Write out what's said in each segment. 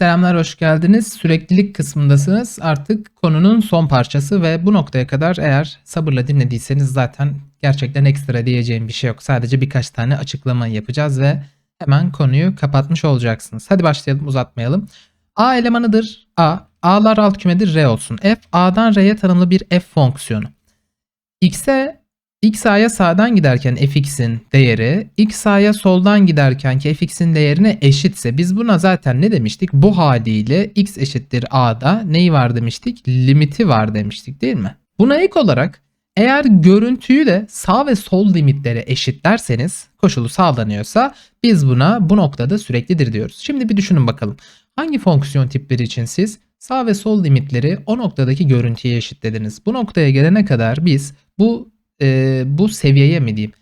Selamlar, hoş geldiniz. Süreklilik kısmındasınız. Artık konunun son parçası ve bu noktaya kadar eğer sabırla dinlediyseniz zaten gerçekten ekstra diyeceğim bir şey yok. Sadece birkaç tane açıklama yapacağız ve hemen konuyu kapatmış olacaksınız. Hadi başlayalım, uzatmayalım. A elemanıdır A. A'lar alt kümedir R olsun. F A'dan R'ye tanımlı bir F fonksiyonu. X'e X A'ya sağdan giderken fx'in değeri x A'ya soldan giderken ki fx'in değerine eşitse biz buna zaten ne demiştik? Bu haliyle x eşittir A'da neyi var demiştik? Limiti var demiştik değil mi? Buna ek olarak eğer görüntüyü de sağ ve sol limitlere eşitlerseniz koşulu sağlanıyorsa biz buna bu noktada süreklidir diyoruz. Şimdi bir düşünün bakalım. Hangi fonksiyon tipleri için siz sağ ve sol limitleri o noktadaki görüntüye eşitlediniz? Bu noktaya gelene kadar biz bu e, bu seviyeye mi diyeyim?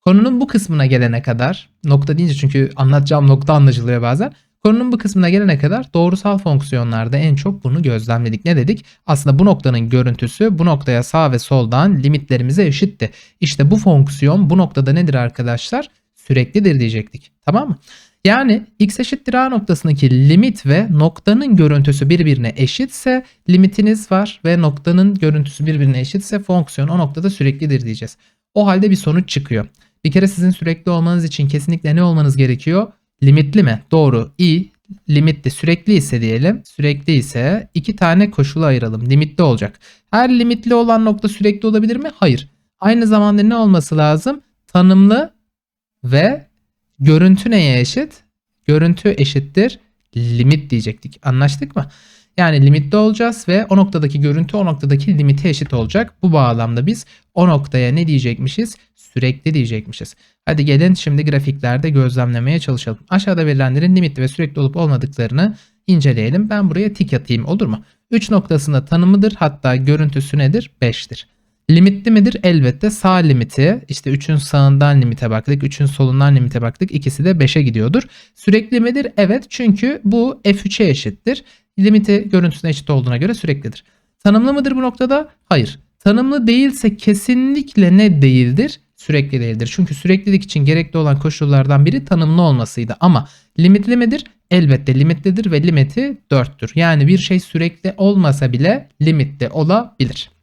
Konunun bu kısmına gelene kadar nokta deyince çünkü anlatacağım nokta anlaşılıyor bazen. Konunun bu kısmına gelene kadar doğrusal fonksiyonlarda en çok bunu gözlemledik. Ne dedik? Aslında bu noktanın görüntüsü bu noktaya sağ ve soldan limitlerimize eşitti. İşte bu fonksiyon bu noktada nedir arkadaşlar? Süreklidir diyecektik. Tamam mı? Yani x eşittir a noktasındaki limit ve noktanın görüntüsü birbirine eşitse limitiniz var ve noktanın görüntüsü birbirine eşitse fonksiyon o noktada süreklidir diyeceğiz. O halde bir sonuç çıkıyor. Bir kere sizin sürekli olmanız için kesinlikle ne olmanız gerekiyor? Limitli mi? Doğru. i limitli sürekli ise diyelim. Sürekli ise iki tane koşulu ayıralım. Limitli olacak. Her limitli olan nokta sürekli olabilir mi? Hayır. Aynı zamanda ne olması lazım? Tanımlı ve Görüntü neye eşit? Görüntü eşittir limit diyecektik. Anlaştık mı? Yani limitte olacağız ve o noktadaki görüntü o noktadaki limite eşit olacak. Bu bağlamda biz o noktaya ne diyecekmişiz? Sürekli diyecekmişiz. Hadi gelin şimdi grafiklerde gözlemlemeye çalışalım. Aşağıda verilenlerin limitli ve sürekli olup olmadıklarını inceleyelim. Ben buraya tik atayım olur mu? 3 noktasında tanımıdır hatta görüntüsü nedir? 5'tir. Limitli midir? Elbette sağ limiti işte 3'ün sağından limite baktık. 3'ün solundan limite baktık. İkisi de 5'e gidiyordur. Sürekli midir? Evet çünkü bu f3'e eşittir. Limiti görüntüsüne eşit olduğuna göre süreklidir. Tanımlı mıdır bu noktada? Hayır. Tanımlı değilse kesinlikle ne değildir? Sürekli değildir. Çünkü süreklilik için gerekli olan koşullardan biri tanımlı olmasıydı. Ama limitli midir? Elbette limitlidir ve limiti 4'tür. Yani bir şey sürekli olmasa bile limitli olabilir.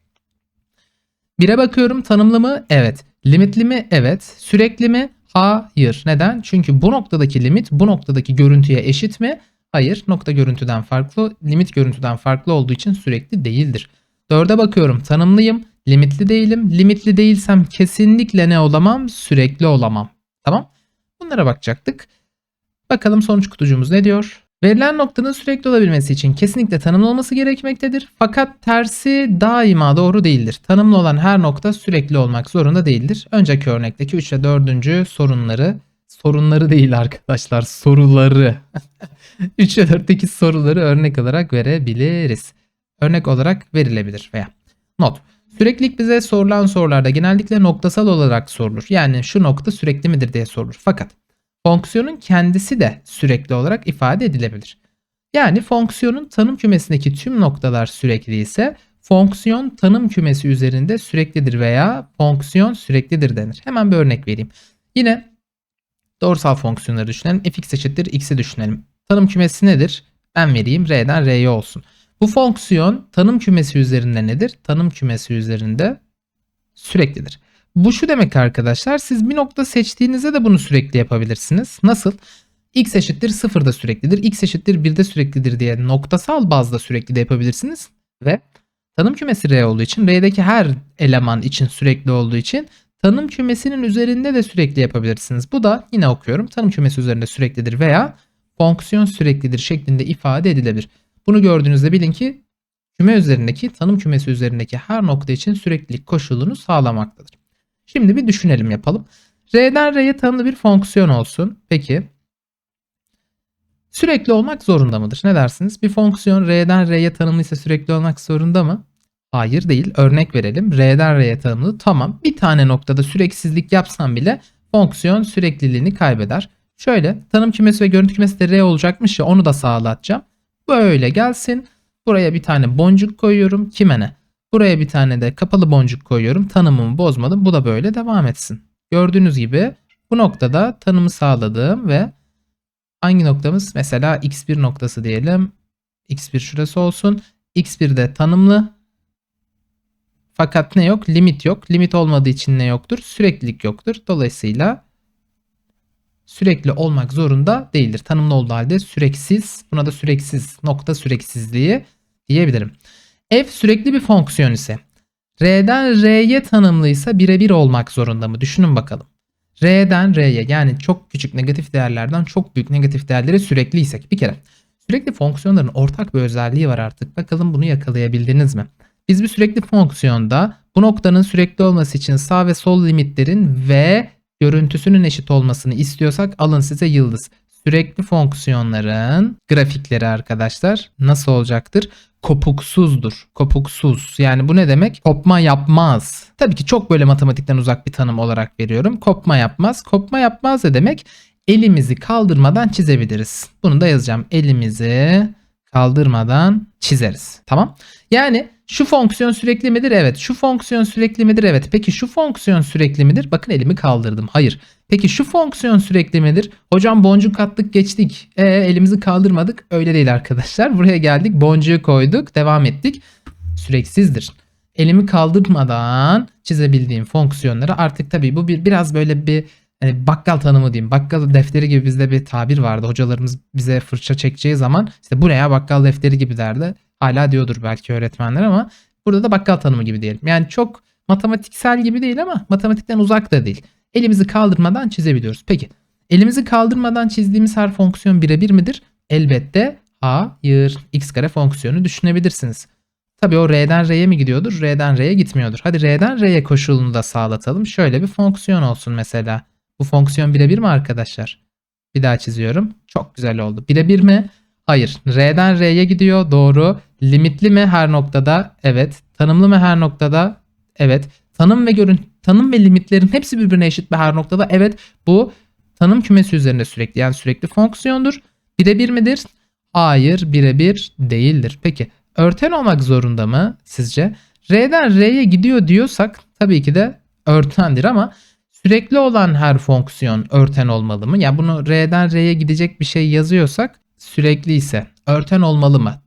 1'e bakıyorum tanımlı mı? Evet. Limitli mi? Evet. Sürekli mi? Hayır. Neden? Çünkü bu noktadaki limit bu noktadaki görüntüye eşit mi? Hayır. Nokta görüntüden farklı, limit görüntüden farklı olduğu için sürekli değildir. 4'e bakıyorum. Tanımlıyım. Limitli değilim. Limitli değilsem kesinlikle ne olamam? Sürekli olamam. Tamam? Bunlara bakacaktık. Bakalım sonuç kutucuğumuz ne diyor? Verilen noktanın sürekli olabilmesi için kesinlikle tanımlı olması gerekmektedir. Fakat tersi daima doğru değildir. Tanımlı olan her nokta sürekli olmak zorunda değildir. Önceki örnekteki 3 ve 4. sorunları, sorunları değil arkadaşlar, soruları. 3 ve 4'teki soruları örnek olarak verebiliriz. Örnek olarak verilebilir veya. Not. Süreklilik bize sorulan sorularda genellikle noktasal olarak sorulur. Yani şu nokta sürekli midir diye sorulur. Fakat fonksiyonun kendisi de sürekli olarak ifade edilebilir. Yani fonksiyonun tanım kümesindeki tüm noktalar sürekli ise fonksiyon tanım kümesi üzerinde süreklidir veya fonksiyon süreklidir denir. Hemen bir örnek vereyim. Yine doğrusal fonksiyonları düşünelim. fx eşittir x'i düşünelim. Tanım kümesi nedir? Ben vereyim r'den r'ye olsun. Bu fonksiyon tanım kümesi üzerinde nedir? Tanım kümesi üzerinde süreklidir. Bu şu demek arkadaşlar siz bir nokta seçtiğinizde de bunu sürekli yapabilirsiniz. Nasıl? x eşittir 0 da süreklidir. x eşittir 1 de süreklidir diye noktasal bazda sürekli de yapabilirsiniz. Ve tanım kümesi R olduğu için R'deki her eleman için sürekli olduğu için tanım kümesinin üzerinde de sürekli yapabilirsiniz. Bu da yine okuyorum. Tanım kümesi üzerinde süreklidir veya fonksiyon süreklidir şeklinde ifade edilebilir. Bunu gördüğünüzde bilin ki küme üzerindeki tanım kümesi üzerindeki her nokta için süreklilik koşulunu sağlamaktadır. Şimdi bir düşünelim yapalım. R'den R'ye tanımlı bir fonksiyon olsun. Peki sürekli olmak zorunda mıdır? Ne dersiniz? Bir fonksiyon R'den R'ye tanımlıysa sürekli olmak zorunda mı? Hayır değil. Örnek verelim. R'den R'ye tanımlı. Tamam. Bir tane noktada süreksizlik yapsam bile fonksiyon sürekliliğini kaybeder. Şöyle tanım kümesi ve görüntü kümesi de R olacakmış ya onu da sağlatacağım. Böyle gelsin. Buraya bir tane boncuk koyuyorum. Kime ne? Buraya bir tane de kapalı boncuk koyuyorum. Tanımımı bozmadım. Bu da böyle devam etsin. Gördüğünüz gibi bu noktada tanımı sağladığım ve Hangi noktamız? Mesela x1 noktası diyelim. x1 şurası olsun. x1 de tanımlı. Fakat ne yok? Limit yok. Limit olmadığı için ne yoktur? Süreklilik yoktur. Dolayısıyla sürekli olmak zorunda değildir. Tanımlı olduğu halde süreksiz. Buna da süreksiz nokta süreksizliği diyebilirim. F sürekli bir fonksiyon ise R'den R'ye tanımlıysa birebir olmak zorunda mı? Düşünün bakalım. R'den R'ye yani çok küçük negatif değerlerden çok büyük negatif değerlere sürekliysek bir kere sürekli fonksiyonların ortak bir özelliği var artık. Bakalım bunu yakalayabildiniz mi? Biz bir sürekli fonksiyonda bu noktanın sürekli olması için sağ ve sol limitlerin ve görüntüsünün eşit olmasını istiyorsak alın size yıldız. Sürekli fonksiyonların grafikleri arkadaşlar nasıl olacaktır? Kopuksuzdur. Kopuksuz. Yani bu ne demek? Kopma yapmaz. Tabii ki çok böyle matematikten uzak bir tanım olarak veriyorum. Kopma yapmaz. Kopma yapmaz ne demek? Elimizi kaldırmadan çizebiliriz. Bunu da yazacağım. Elimizi kaldırmadan çizeriz. Tamam? Yani şu fonksiyon sürekli midir? Evet. Şu fonksiyon sürekli midir? Evet. Peki şu fonksiyon sürekli midir? Bakın elimi kaldırdım. Hayır. Peki şu fonksiyon sürekli midir? Hocam boncuk attık geçtik. E, elimizi kaldırmadık. Öyle değil arkadaşlar. Buraya geldik. Boncuğu koyduk. Devam ettik. Süreksizdir. Elimi kaldırmadan çizebildiğim fonksiyonları artık tabii bu bir biraz böyle bir hani bakkal tanımı diyeyim. Bakkal defteri gibi bizde bir tabir vardı. Hocalarımız bize fırça çekeceği zaman işte bu ne ya bakkal defteri gibi derdi. Hala diyordur belki öğretmenler ama burada da bakkal tanımı gibi diyelim. Yani çok matematiksel gibi değil ama matematikten uzak da değil. Elimizi kaldırmadan çizebiliyoruz. Peki elimizi kaldırmadan çizdiğimiz her fonksiyon birebir midir? Elbette hayır. x kare fonksiyonu düşünebilirsiniz. Tabii o r'den r'ye mi gidiyordur? R'den r'ye gitmiyordur. Hadi r'den r'ye koşulunu da sağlatalım. Şöyle bir fonksiyon olsun mesela. Bu fonksiyon birebir mi arkadaşlar? Bir daha çiziyorum. Çok güzel oldu. Birebir mi? Hayır. R'den R'ye gidiyor. Doğru. Limitli mi her noktada? Evet. Tanımlı mı her noktada? Evet. Tanım ve görün tanım ve limitlerin hepsi birbirine eşit mi her noktada? Evet. Bu tanım kümesi üzerinde sürekli yani sürekli fonksiyondur. Birebir midir? Hayır, birebir değildir. Peki örten olmak zorunda mı sizce? R'den R'ye gidiyor diyorsak tabii ki de örtendir ama sürekli olan her fonksiyon örten olmalı mı? Yani bunu R'den R'ye gidecek bir şey yazıyorsak sürekli ise örten olmalı mı?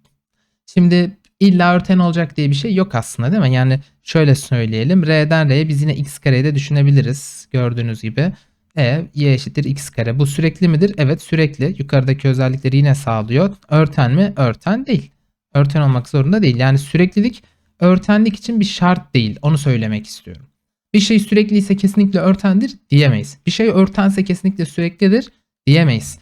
Şimdi illa örten olacak diye bir şey yok aslında değil mi? Yani şöyle söyleyelim. R'den R'ye biz yine x kareyi de düşünebiliriz. Gördüğünüz gibi. E, y eşittir x kare. Bu sürekli midir? Evet sürekli. Yukarıdaki özellikleri yine sağlıyor. Örten mi? Örten değil. Örten olmak zorunda değil. Yani süreklilik örtenlik için bir şart değil. Onu söylemek istiyorum. Bir şey sürekli ise kesinlikle örtendir diyemeyiz. Bir şey örtense kesinlikle süreklidir diyemeyiz.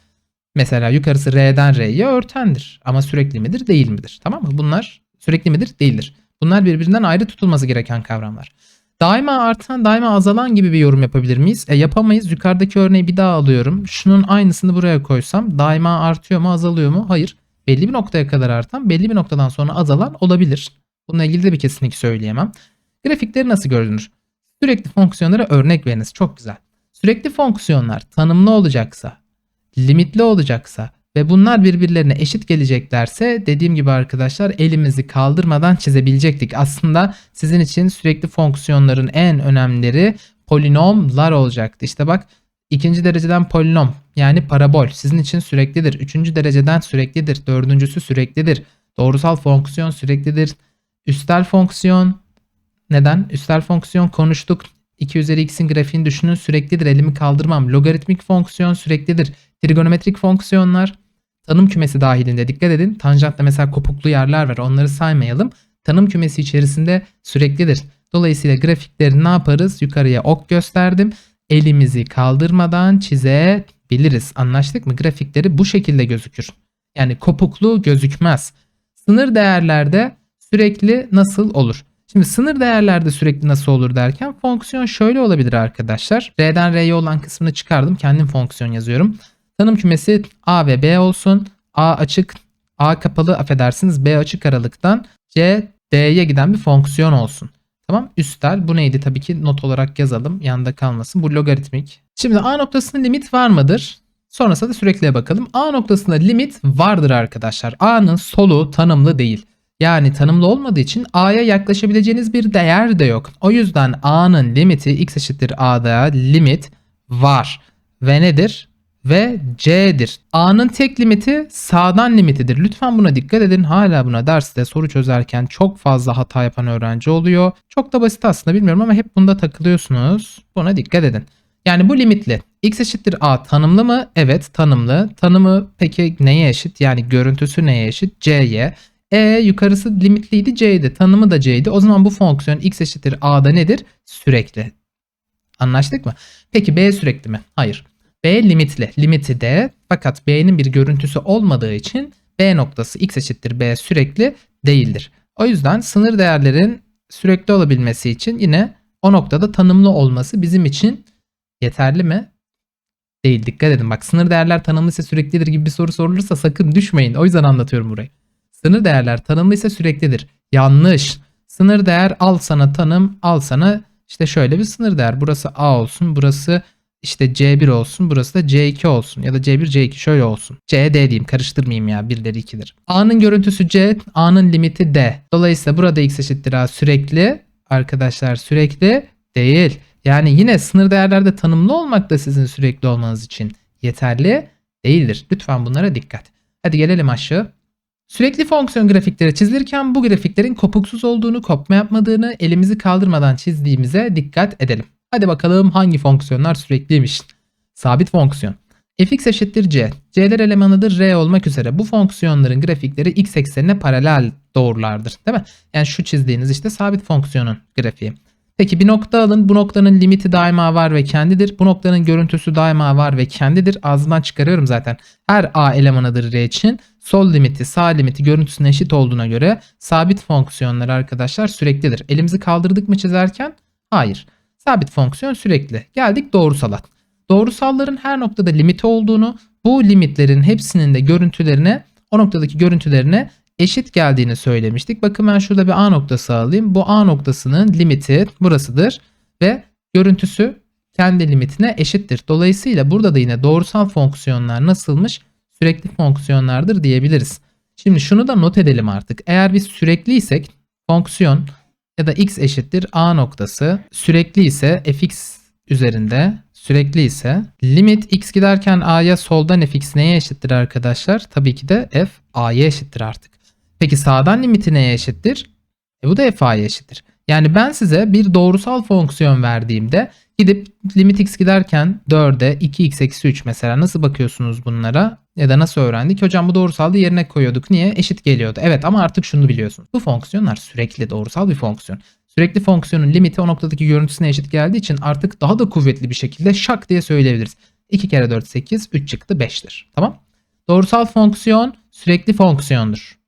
Mesela yukarısı R'den R'ye örtendir. Ama sürekli midir değil midir? Tamam mı? Bunlar sürekli midir değildir. Bunlar birbirinden ayrı tutulması gereken kavramlar. Daima artan daima azalan gibi bir yorum yapabilir miyiz? E yapamayız. Yukarıdaki örneği bir daha alıyorum. Şunun aynısını buraya koysam daima artıyor mu azalıyor mu? Hayır. Belli bir noktaya kadar artan belli bir noktadan sonra azalan olabilir. Bununla ilgili de bir kesinlik söyleyemem. Grafikleri nasıl görünür? Sürekli fonksiyonlara örnek veriniz. Çok güzel. Sürekli fonksiyonlar tanımlı olacaksa limitli olacaksa ve bunlar birbirlerine eşit geleceklerse dediğim gibi arkadaşlar elimizi kaldırmadan çizebilecektik. Aslında sizin için sürekli fonksiyonların en önemlileri polinomlar olacaktı. İşte bak ikinci dereceden polinom yani parabol sizin için süreklidir. Üçüncü dereceden süreklidir. Dördüncüsü süreklidir. Doğrusal fonksiyon süreklidir. Üstel fonksiyon neden? Üstel fonksiyon konuştuk. 2 üzeri x'in grafiğini düşünün süreklidir. Elimi kaldırmam. Logaritmik fonksiyon süreklidir. Trigonometrik fonksiyonlar tanım kümesi dahilinde dikkat edin. Tanjantta mesela kopuklu yerler var. Onları saymayalım. Tanım kümesi içerisinde süreklidir. Dolayısıyla grafikleri ne yaparız? Yukarıya ok gösterdim. Elimizi kaldırmadan çizebiliriz. Anlaştık mı? Grafikleri bu şekilde gözükür. Yani kopuklu gözükmez. Sınır değerlerde sürekli nasıl olur? Şimdi sınır değerlerde sürekli nasıl olur derken fonksiyon şöyle olabilir arkadaşlar. R'den R'ye olan kısmını çıkardım. Kendim fonksiyon yazıyorum. Tanım kümesi A ve B olsun. A açık, A kapalı affedersiniz B açık aralıktan C, D'ye giden bir fonksiyon olsun. Tamam üstel bu neydi tabii ki not olarak yazalım yanında kalmasın bu logaritmik. Şimdi A noktasında limit var mıdır? Sonrasında da sürekliye bakalım. A noktasında limit vardır arkadaşlar. A'nın solu tanımlı değil. Yani tanımlı olmadığı için A'ya yaklaşabileceğiniz bir değer de yok. O yüzden A'nın limiti x eşittir A'da limit var. Ve nedir? ve c'dir. A'nın tek limiti sağdan limitidir. Lütfen buna dikkat edin. Hala buna derste soru çözerken çok fazla hata yapan öğrenci oluyor. Çok da basit aslında bilmiyorum ama hep bunda takılıyorsunuz. Buna dikkat edin. Yani bu limitli. X eşittir A tanımlı mı? Evet tanımlı. Tanımı peki neye eşit? Yani görüntüsü neye eşit? C'ye. E yukarısı limitliydi C'ydi. Tanımı da C'ydi. O zaman bu fonksiyon X eşittir A'da nedir? Sürekli. Anlaştık mı? Peki B sürekli mi? Hayır. B limitli. Limiti de fakat B'nin bir görüntüsü olmadığı için B noktası X eşittir B sürekli değildir. O yüzden sınır değerlerin sürekli olabilmesi için yine o noktada tanımlı olması bizim için yeterli mi? Değil. Dikkat edin. Bak sınır değerler tanımlıysa süreklidir gibi bir soru sorulursa sakın düşmeyin. O yüzden anlatıyorum burayı. Sınır değerler tanımlıysa süreklidir. Yanlış. Sınır değer al sana tanım al sana işte şöyle bir sınır değer. Burası A olsun. Burası işte C1 olsun. Burası da C2 olsun. Ya da C1 C2 şöyle olsun. C D diyeyim karıştırmayayım ya. Birileri ikidir. A'nın görüntüsü C. A'nın limiti D. Dolayısıyla burada X eşittir A sürekli. Arkadaşlar sürekli değil. Yani yine sınır değerlerde tanımlı olmak da sizin sürekli olmanız için yeterli değildir. Lütfen bunlara dikkat. Hadi gelelim aşağı. Sürekli fonksiyon grafikleri çizilirken bu grafiklerin kopuksuz olduğunu, kopma yapmadığını elimizi kaldırmadan çizdiğimize dikkat edelim. Hadi bakalım hangi fonksiyonlar sürekliymiş. Sabit fonksiyon. fx eşittir c. c'ler elemanıdır r olmak üzere. Bu fonksiyonların grafikleri x eksenine paralel doğrulardır. Değil mi? Yani şu çizdiğiniz işte sabit fonksiyonun grafiği. Peki bir nokta alın. Bu noktanın limiti daima var ve kendidir. Bu noktanın görüntüsü daima var ve kendidir. Ağzından çıkarıyorum zaten. Her a elemanıdır r için. Sol limiti, sağ limiti görüntüsüne eşit olduğuna göre sabit fonksiyonlar arkadaşlar süreklidir. Elimizi kaldırdık mı çizerken? Hayır. Sabit fonksiyon sürekli. Geldik doğrusala. Doğrusalların her noktada limiti olduğunu, bu limitlerin hepsinin de görüntülerine, o noktadaki görüntülerine eşit geldiğini söylemiştik. Bakın ben şurada bir A noktası alayım. Bu A noktasının limiti burasıdır ve görüntüsü kendi limitine eşittir. Dolayısıyla burada da yine doğrusal fonksiyonlar nasılmış? Sürekli fonksiyonlardır diyebiliriz. Şimdi şunu da not edelim artık. Eğer biz sürekliysek fonksiyon ya da x eşittir a noktası sürekli ise fx üzerinde sürekli ise limit x giderken a'ya soldan fx neye eşittir arkadaşlar? Tabii ki de f a'ya eşittir artık. Peki sağdan limiti neye eşittir? E bu da f a'ya eşittir. Yani ben size bir doğrusal fonksiyon verdiğimde gidip limit x giderken 4'e 2x eksi 3 mesela nasıl bakıyorsunuz bunlara? Ya da nasıl öğrendik? Hocam bu doğrusalda yerine koyuyorduk. Niye? Eşit geliyordu. Evet ama artık şunu biliyorsunuz. Bu fonksiyonlar sürekli doğrusal bir fonksiyon. Sürekli fonksiyonun limiti o noktadaki görüntüsüne eşit geldiği için artık daha da kuvvetli bir şekilde şak diye söyleyebiliriz. 2 kere 4 8, 3 çıktı 5'tir. Tamam? Doğrusal fonksiyon sürekli fonksiyondur.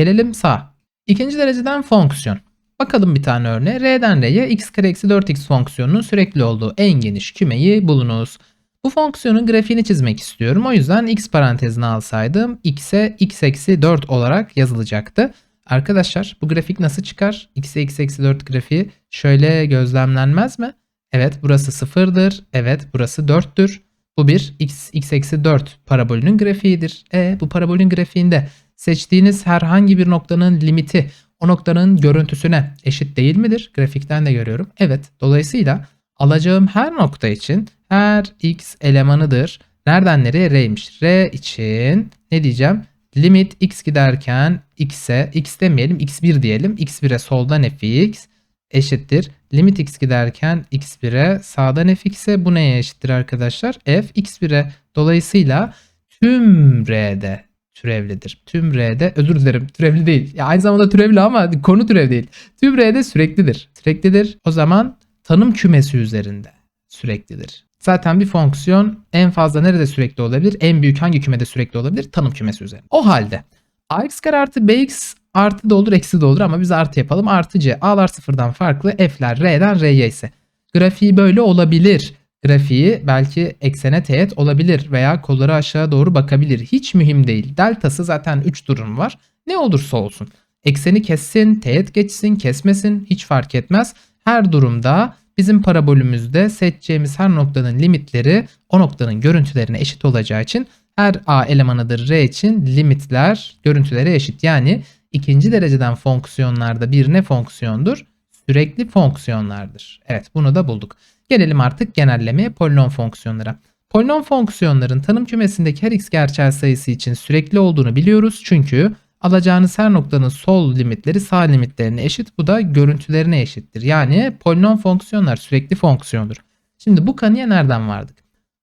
Gelelim sağ. İkinci dereceden fonksiyon. Bakalım bir tane örneğe. R'den R'ye x kare eksi 4x fonksiyonunun sürekli olduğu en geniş kümeyi bulunuz. Bu fonksiyonun grafiğini çizmek istiyorum. O yüzden x parantezine alsaydım x'e x eksi 4 olarak yazılacaktı. Arkadaşlar bu grafik nasıl çıkar? x'e x eksi 4 grafiği şöyle gözlemlenmez mi? Evet burası sıfırdır. Evet burası 4'tür. Bu bir x, x eksi 4 parabolünün grafiğidir. E bu parabolün grafiğinde seçtiğiniz herhangi bir noktanın limiti o noktanın görüntüsüne eşit değil midir? Grafikten de görüyorum. Evet. Dolayısıyla alacağım her nokta için her x elemanıdır. Nereden nereye? R'ymiş. R için ne diyeceğim? Limit x giderken x'e x demeyelim x1 diyelim. x1'e soldan fx eşittir. Limit x giderken x1'e sağdan fx'e bu neye eşittir arkadaşlar? f x1'e. Dolayısıyla tüm R'de türevlidir. Tüm R'de özür dilerim türevli değil. Ya aynı zamanda türevli ama konu türev değil. Tüm R'de süreklidir. Süreklidir. O zaman tanım kümesi üzerinde süreklidir. Zaten bir fonksiyon en fazla nerede sürekli olabilir? En büyük hangi kümede sürekli olabilir? Tanım kümesi üzerinde. O halde ax kare artı bx artı da olur eksi de olur ama biz artı yapalım. Artı c a'lar sıfırdan farklı f'ler r'den r'ye ise. Grafiği böyle olabilir. Grafiği belki eksene teğet olabilir veya kolları aşağı doğru bakabilir. Hiç mühim değil. Deltası zaten 3 durum var. Ne olursa olsun. Ekseni kessin, teğet geçsin, kesmesin hiç fark etmez. Her durumda bizim parabolümüzde seçeceğimiz her noktanın limitleri o noktanın görüntülerine eşit olacağı için her a elemanıdır r için limitler görüntülere eşit. Yani ikinci dereceden fonksiyonlarda bir ne fonksiyondur? Sürekli fonksiyonlardır. Evet bunu da bulduk. Gelelim artık genellemeye polinom fonksiyonlara. Polinom fonksiyonların tanım kümesindeki her x gerçel sayısı için sürekli olduğunu biliyoruz. Çünkü alacağınız her noktanın sol limitleri sağ limitlerine eşit. Bu da görüntülerine eşittir. Yani polinom fonksiyonlar sürekli fonksiyondur. Şimdi bu kanıya nereden vardık?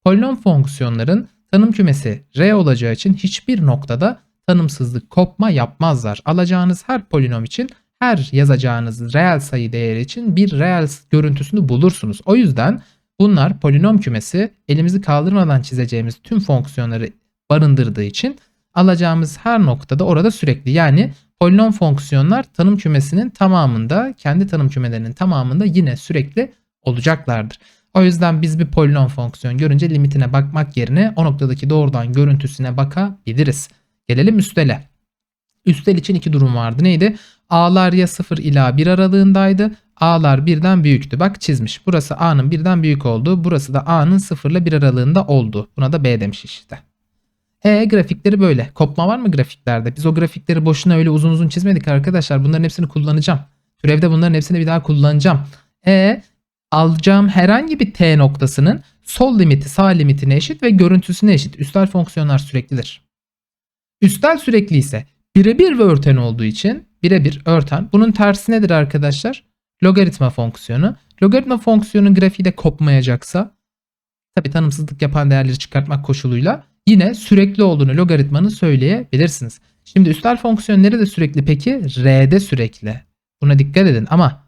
Polinom fonksiyonların tanım kümesi R olacağı için hiçbir noktada tanımsızlık kopma yapmazlar. Alacağınız her polinom için her yazacağınız reel sayı değeri için bir reel görüntüsünü bulursunuz. O yüzden bunlar polinom kümesi elimizi kaldırmadan çizeceğimiz tüm fonksiyonları barındırdığı için alacağımız her noktada orada sürekli yani polinom fonksiyonlar tanım kümesinin tamamında kendi tanım kümelerinin tamamında yine sürekli olacaklardır. O yüzden biz bir polinom fonksiyon görünce limitine bakmak yerine o noktadaki doğrudan görüntüsüne bakabiliriz. Gelelim üstele. Üstel için iki durum vardı. Neydi? A'lar ya 0 ila 1 aralığındaydı. A'lar birden büyüktü. Bak çizmiş. Burası A'nın birden büyük olduğu. Burası da A'nın 0 ile 1 aralığında oldu. Buna da B demiş işte. E grafikleri böyle. Kopma var mı grafiklerde? Biz o grafikleri boşuna öyle uzun uzun çizmedik arkadaşlar. Bunların hepsini kullanacağım. Türevde bunların hepsini bir daha kullanacağım. E alacağım herhangi bir t noktasının sol limiti sağ limitine eşit ve görüntüsüne eşit. Üstel fonksiyonlar süreklidir. Üstel sürekli ise birebir ve örten olduğu için birebir örten. Bunun tersi nedir arkadaşlar? Logaritma fonksiyonu. Logaritma fonksiyonun grafiği de kopmayacaksa tabi tanımsızlık yapan değerleri çıkartmak koşuluyla yine sürekli olduğunu logaritmanın söyleyebilirsiniz. Şimdi üstel fonksiyon nerede sürekli peki? R'de sürekli. Buna dikkat edin ama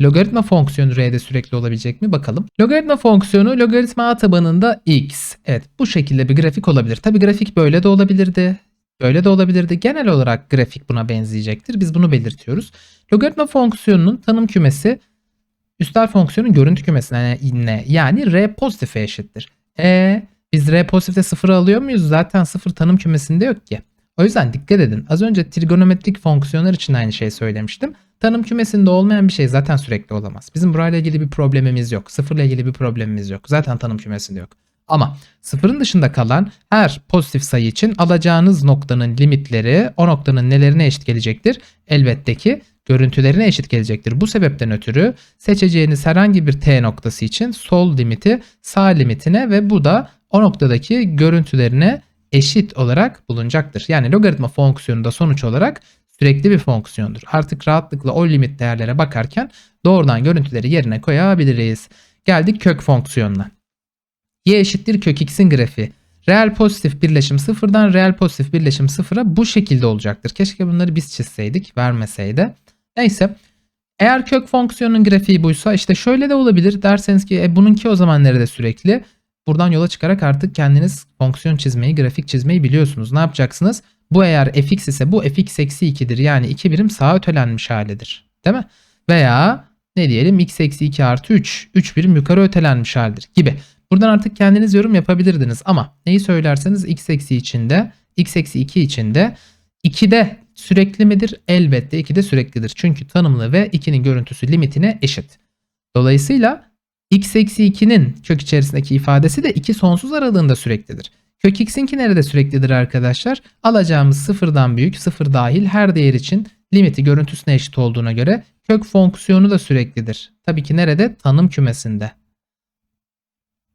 Logaritma fonksiyonu R'de sürekli olabilecek mi? Bakalım. Logaritma fonksiyonu logaritma tabanında x. Evet bu şekilde bir grafik olabilir. Tabi grafik böyle de olabilirdi. Böyle de olabilirdi. Genel olarak grafik buna benzeyecektir. Biz bunu belirtiyoruz. Logaritma fonksiyonunun tanım kümesi üstel fonksiyonun görüntü kümesine ne? Yani R pozitife eşittir. E biz R pozitifte sıfırı alıyor muyuz? Zaten sıfır tanım kümesinde yok ki. O yüzden dikkat edin. Az önce trigonometrik fonksiyonlar için aynı şeyi söylemiştim. Tanım kümesinde olmayan bir şey zaten sürekli olamaz. Bizim burayla ilgili bir problemimiz yok. Sıfırla ilgili bir problemimiz yok. Zaten tanım kümesinde yok. Ama sıfırın dışında kalan her pozitif sayı için alacağınız noktanın limitleri o noktanın nelerine eşit gelecektir? Elbette ki görüntülerine eşit gelecektir. Bu sebepten ötürü seçeceğiniz herhangi bir t noktası için sol limiti sağ limitine ve bu da o noktadaki görüntülerine eşit olarak bulunacaktır. Yani logaritma fonksiyonu da sonuç olarak sürekli bir fonksiyondur. Artık rahatlıkla o limit değerlere bakarken doğrudan görüntüleri yerine koyabiliriz. Geldik kök fonksiyonuna. Y eşittir kök x'in grafiği. Reel pozitif birleşim sıfırdan reel pozitif birleşim sıfıra bu şekilde olacaktır. Keşke bunları biz çizseydik vermeseydi. Neyse eğer kök fonksiyonun grafiği buysa işte şöyle de olabilir derseniz ki e, bununki o zaman nerede sürekli? Buradan yola çıkarak artık kendiniz fonksiyon çizmeyi, grafik çizmeyi biliyorsunuz. Ne yapacaksınız? Bu eğer fx ise bu fx eksi 2'dir. Yani 2 birim sağa ötelenmiş halidir. Değil mi? Veya ne diyelim x eksi 2 artı 3. 3 birim yukarı ötelenmiş halidir gibi. Buradan artık kendiniz yorum yapabilirdiniz. Ama neyi söylerseniz x eksi içinde, x eksi 2 içinde 2'de sürekli midir? Elbette 2'de süreklidir. Çünkü tanımlı ve 2'nin görüntüsü limitine eşit. Dolayısıyla x eksi 2'nin kök içerisindeki ifadesi de 2 sonsuz aralığında süreklidir. Kök x'inki nerede süreklidir arkadaşlar? Alacağımız sıfırdan büyük, sıfır dahil her değer için limiti görüntüsüne eşit olduğuna göre kök fonksiyonu da süreklidir. Tabii ki nerede? Tanım kümesinde.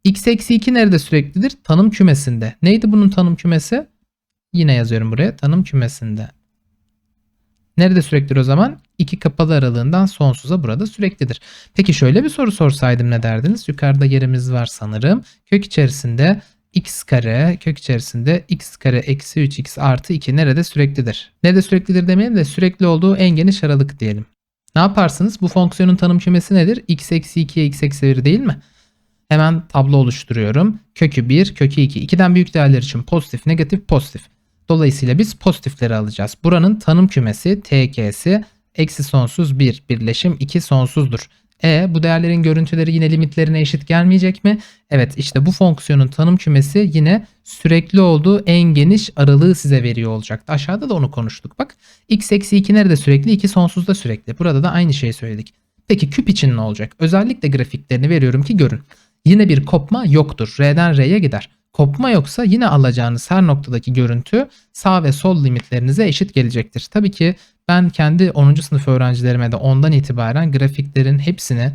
X eksi 2 nerede süreklidir? Tanım kümesinde. Neydi bunun tanım kümesi? Yine yazıyorum buraya. Tanım kümesinde. Nerede süreklidir o zaman? İki kapalı aralığından sonsuza burada süreklidir. Peki şöyle bir soru sorsaydım ne derdiniz? Yukarıda yerimiz var sanırım. Kök içerisinde x kare kök içerisinde x kare eksi 3x artı 2 nerede süreklidir? Nerede süreklidir demeyelim de sürekli olduğu en geniş aralık diyelim. Ne yaparsınız? Bu fonksiyonun tanım kümesi nedir? x eksi 2'ye x eksi 1 değil mi? Hemen tablo oluşturuyorum. Kökü 1, kökü 2. 2'den büyük değerler için pozitif, negatif, pozitif. Dolayısıyla biz pozitifleri alacağız. Buranın tanım kümesi tk'si eksi sonsuz 1 birleşim 2 sonsuzdur. E bu değerlerin görüntüleri yine limitlerine eşit gelmeyecek mi? Evet işte bu fonksiyonun tanım kümesi yine sürekli olduğu en geniş aralığı size veriyor olacaktı. Aşağıda da onu konuştuk. Bak x eksi 2 nerede sürekli? 2 sonsuzda sürekli. Burada da aynı şeyi söyledik. Peki küp için ne olacak? Özellikle grafiklerini veriyorum ki görün. Yine bir kopma yoktur. R'den R'ye gider. Kopma yoksa yine alacağınız her noktadaki görüntü sağ ve sol limitlerinize eşit gelecektir. Tabii ki ben kendi 10. sınıf öğrencilerime de ondan itibaren grafiklerin hepsini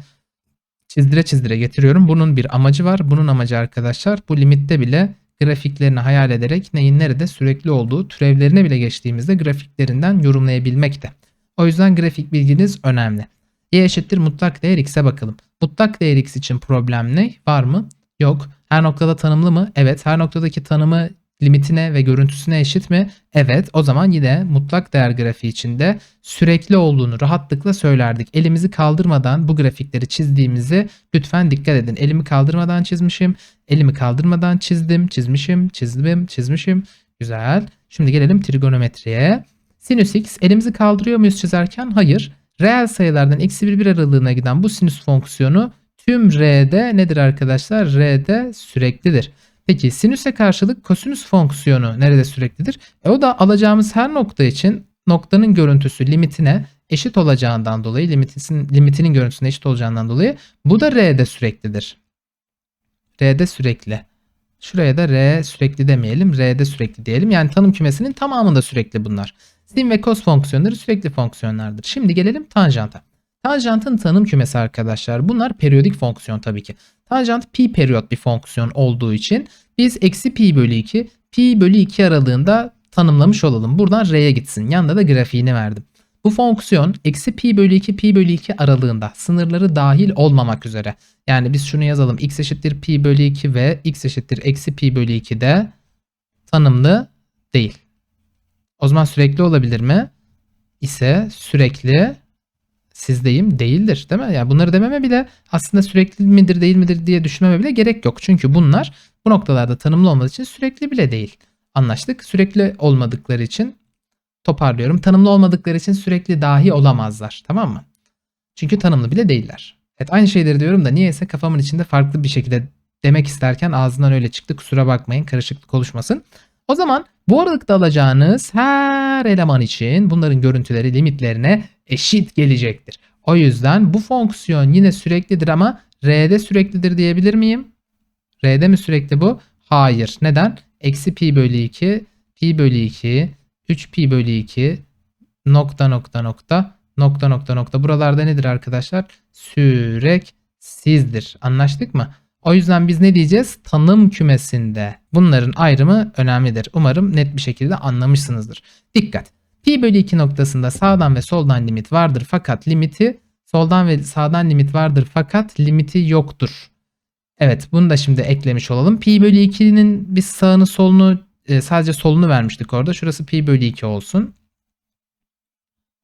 çizdire çizdire getiriyorum. Bunun bir amacı var. Bunun amacı arkadaşlar bu limitte bile grafiklerini hayal ederek neyin nerede sürekli olduğu türevlerine bile geçtiğimizde grafiklerinden yorumlayabilmekte. O yüzden grafik bilginiz önemli. Y eşittir mutlak değer x'e bakalım. Mutlak değer x için problem ne? Var mı? Yok. Her noktada tanımlı mı? Evet. Her noktadaki tanımı limitine ve görüntüsüne eşit mi? Evet. O zaman yine mutlak değer grafiği içinde sürekli olduğunu rahatlıkla söylerdik. Elimizi kaldırmadan bu grafikleri çizdiğimizi lütfen dikkat edin. Elimi kaldırmadan çizmişim. Elimi kaldırmadan çizdim, çizmişim, çizdim, çizmişim. Güzel. Şimdi gelelim trigonometriye. Sinüs x elimizi kaldırıyor muyuz çizerken? Hayır. Reel sayılardan eksi 1 1 aralığına giden bu sinüs fonksiyonu tüm r'de nedir arkadaşlar? R'de süreklidir. Peki sinüse karşılık kosinüs fonksiyonu nerede süreklidir? E o da alacağımız her nokta için noktanın görüntüsü limitine eşit olacağından dolayı limitin, limitinin görüntüsüne eşit olacağından dolayı bu da r'de süreklidir. R'de sürekli. Şuraya da R sürekli demeyelim. R'de sürekli diyelim. Yani tanım kümesinin tamamında sürekli bunlar. Sin ve cos fonksiyonları sürekli fonksiyonlardır. Şimdi gelelim tanjanta. Tanjantın tanım kümesi arkadaşlar. Bunlar periyodik fonksiyon tabii ki. Tanjant pi periyot bir fonksiyon olduğu için biz eksi pi bölü 2 pi bölü 2 aralığında tanımlamış olalım. Buradan r'ye gitsin. Yanında da grafiğini verdim. Bu fonksiyon eksi pi bölü 2 pi bölü 2 aralığında sınırları dahil olmamak üzere. Yani biz şunu yazalım. x eşittir pi bölü 2 ve x eşittir eksi pi bölü 2 de tanımlı değil. O zaman sürekli olabilir mi? İse sürekli sizdeyim değildir değil mi? Yani bunları dememe bile aslında sürekli midir değil midir diye düşünmeme bile gerek yok. Çünkü bunlar bu noktalarda tanımlı olmadığı için sürekli bile değil. Anlaştık. Sürekli olmadıkları için toparlıyorum. Tanımlı olmadıkları için sürekli dahi olamazlar. Tamam mı? Çünkü tanımlı bile değiller. Evet aynı şeyleri diyorum da niyeyse kafamın içinde farklı bir şekilde demek isterken ağzından öyle çıktı. Kusura bakmayın karışıklık oluşmasın. O zaman bu aralıkta alacağınız her eleman için bunların görüntüleri limitlerine eşit gelecektir. O yüzden bu fonksiyon yine süreklidir ama R'de süreklidir diyebilir miyim? R'de mi sürekli bu? Hayır. Neden? Eksi pi bölü 2, pi bölü 2, 3 pi bölü 2, nokta nokta nokta, nokta nokta nokta. Buralarda nedir arkadaşlar? Süreksizdir. Anlaştık mı? O yüzden biz ne diyeceğiz? Tanım kümesinde bunların ayrımı önemlidir. Umarım net bir şekilde anlamışsınızdır. Dikkat! Pi bölü 2 noktasında sağdan ve soldan limit vardır fakat limiti soldan ve sağdan limit vardır fakat limiti yoktur. Evet bunu da şimdi eklemiş olalım. Pi bölü 2'nin biz sağını solunu e, sadece solunu vermiştik orada. Şurası pi bölü 2 olsun.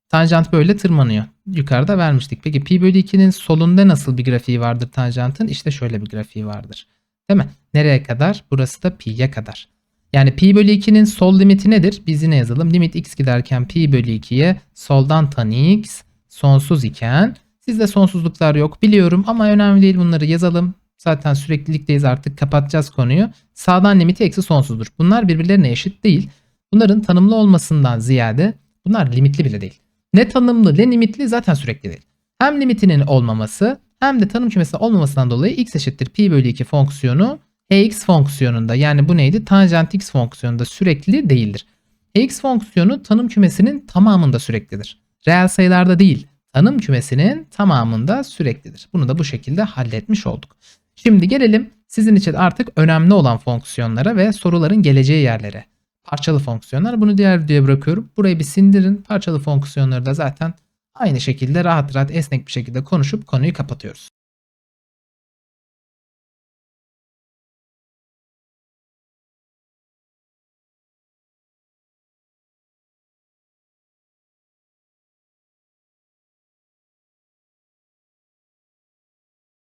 Tanjant böyle tırmanıyor. Yukarıda vermiştik. Peki pi bölü 2'nin solunda nasıl bir grafiği vardır tanjantın? İşte şöyle bir grafiği vardır. Değil mi? Nereye kadar? Burası da pi'ye kadar. Yani pi bölü 2'nin sol limiti nedir? Biz yine yazalım. Limit x giderken pi bölü 2'ye soldan tan x sonsuz iken sizde sonsuzluklar yok biliyorum ama önemli değil bunları yazalım. Zaten süreklilikteyiz artık kapatacağız konuyu. Sağdan limiti eksi sonsuzdur. Bunlar birbirlerine eşit değil. Bunların tanımlı olmasından ziyade bunlar limitli bile değil. Ne tanımlı ne limitli zaten sürekli değil. Hem limitinin olmaması hem de tanım kümesi olmamasından dolayı x eşittir pi bölü 2 fonksiyonu hx fonksiyonunda yani bu neydi? Tanjant x fonksiyonunda sürekli değildir. hx fonksiyonu tanım kümesinin tamamında süreklidir. Reel sayılarda değil tanım kümesinin tamamında süreklidir. Bunu da bu şekilde halletmiş olduk. Şimdi gelelim sizin için artık önemli olan fonksiyonlara ve soruların geleceği yerlere. Parçalı fonksiyonlar. Bunu diğer videoya bırakıyorum. Burayı bir sindirin. Parçalı fonksiyonları da zaten aynı şekilde rahat rahat esnek bir şekilde konuşup konuyu kapatıyoruz.